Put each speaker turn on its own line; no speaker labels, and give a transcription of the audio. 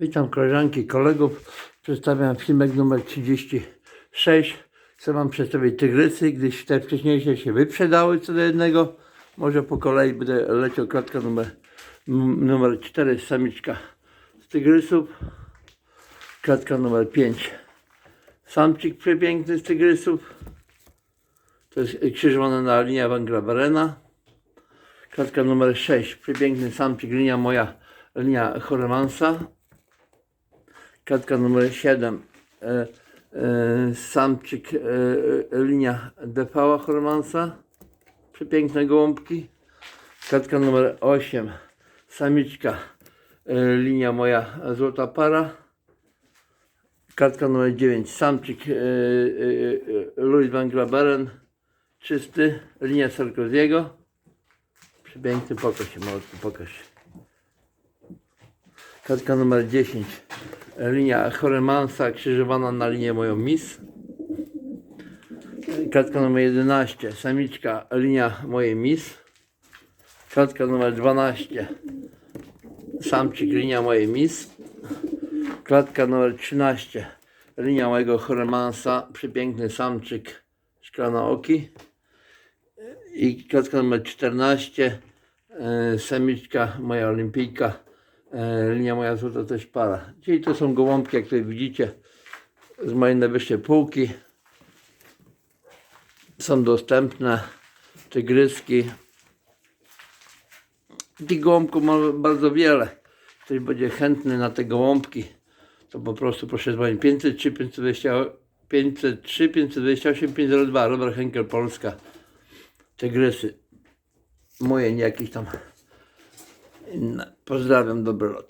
Witam koleżanki i kolegów. Przedstawiam filmek numer 36. Chcę Wam przedstawić tygrysy, gdyż te wcześniejsze się wyprzedały co do jednego. Może po kolei będę leciał klatka numer, num- numer 4 samiczka z tygrysów. Klatka numer 5 samczyk przepiękny z tygrysów. To jest krzyżowana na linia Węgla. Klatka numer 6 przepiękny samczyk, linia moja, linia Choremansa. Klatka numer 7. E, e, samczyk, e, e, linia Defała Hormansa. Przepiękne gołąbki. Klatka numer 8. Samiczka, e, linia moja Złota Para. Klatka numer 9. Samczyk e, e, e, Louis van Glaberen. Czysty. Linia Sarkoziego. Przepiękny pokaż się, malutki pokaż. Kartka numer 10. Linia Choremansa krzyżowana na linię moją Miss. Kartka numer 11. Samiczka linia mojej Miss. Kartka numer 12. Samczyk linia mojej Miss. Klatka numer 13. Linia mojego Choremansa. Przepiękny samczyk szklanooki. I klatka numer 14. E, samiczka moja olimpijka. E, linia moja złota też para. Czyli to są gołąbki, jak tutaj widzicie, z mojej najwyższej półki. Są dostępne tygryski. Tych gołąbków mam bardzo wiele. Ktoś będzie chętny na te gołąbki, to po prostu proszę dzwonić 503 520, 503 528 502 Robert Henkel Polska. Tygrysy. Moje, nie jakieś tam. Pozdrawiam, dobry lot.